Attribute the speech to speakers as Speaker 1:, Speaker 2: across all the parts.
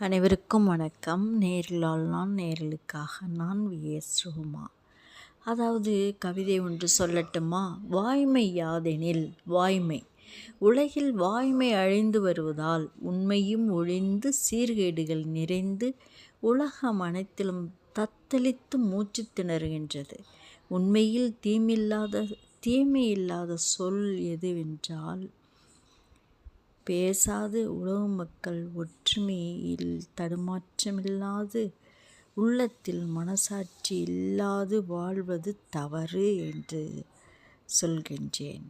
Speaker 1: அனைவருக்கும் வணக்கம். நேரிலால் நான் நேரலுக்காக நான் விஎஸ் ரோமா அதாவது கவிதை ஒன்று சொல்லட்டுமா? வாய்மை யாதெனில் வாய்மை. உலகில் வாய்மை அழிந்து வருவதால் உண்மையும் ஒழிந்து சீர்கேடுகள் நிறைந்து உலகம் அனைத்திலும் தத்தளித்து மூச்சு திணறுகின்றது. உண்மையில் தீமில்லாத தீமை இல்லாத சொல் எதுவென்றால் பேசாது உலக மக்கள் ஒற்றுமையில் தடுமாற்றமில்லாது உள்ளத்தில் மனசாட்சி இல்லாது வாழ்வது தவறு என்று சொல்கின்றேன்.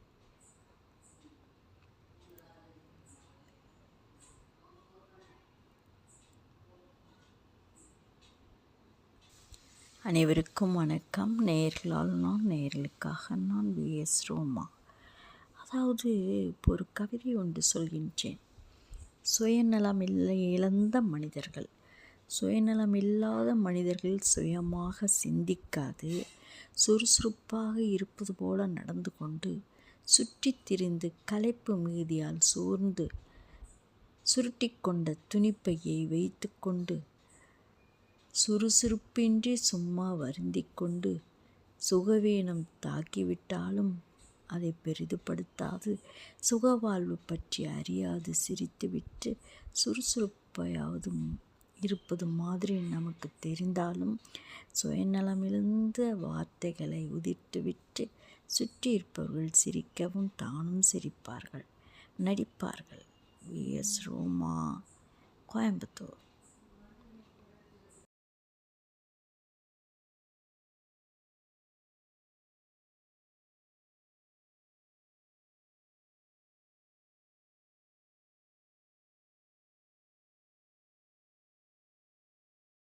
Speaker 1: அனைவருக்கும் வணக்கம். நேர்களால் நான் நேர்களுக்காக நான் விஎஸ் ரோமா. அதாவது இப்போ ஒரு கவிதை ஒன்று சொல்கின்றேன். சுயநலம் இல்லை இழந்த மனிதர்கள். சுயநலம் இல்லாத மனிதர்கள் சுயமாக சிந்திக்காது சுறுசுறுப்பாக இருப்பது போல நடந்து கொண்டு சுற்றித் திரிந்து களைப்பு மீதியால் சோர்ந்து சுருட்டி கொண்ட துணிப்பையை வைத்து கொண்டு சுறுசுறுப்பின்றி சும்மா வருந்திக்கொண்டு சுகவீனம் தாக்கிவிட்டாலும் அதை பெரிதுபடுத்தாது. சுகவாழ்வு பற்றி அறியாது. சிரித்துவிட்டு சுறுசுறுப்பையாவது இருப்பது மாதிரி நமக்கு தெரிந்தாலும் சுயநலமிழந்த வார்த்தைகளை உதிர்த்துவிட்டு சுற்றி இருப்பவர்கள் சிரிக்கவும் தானும் சிரிப்பார்கள். நடிப்பார்கள். விஎஸ் ரோமா கோயம்புத்தூர்.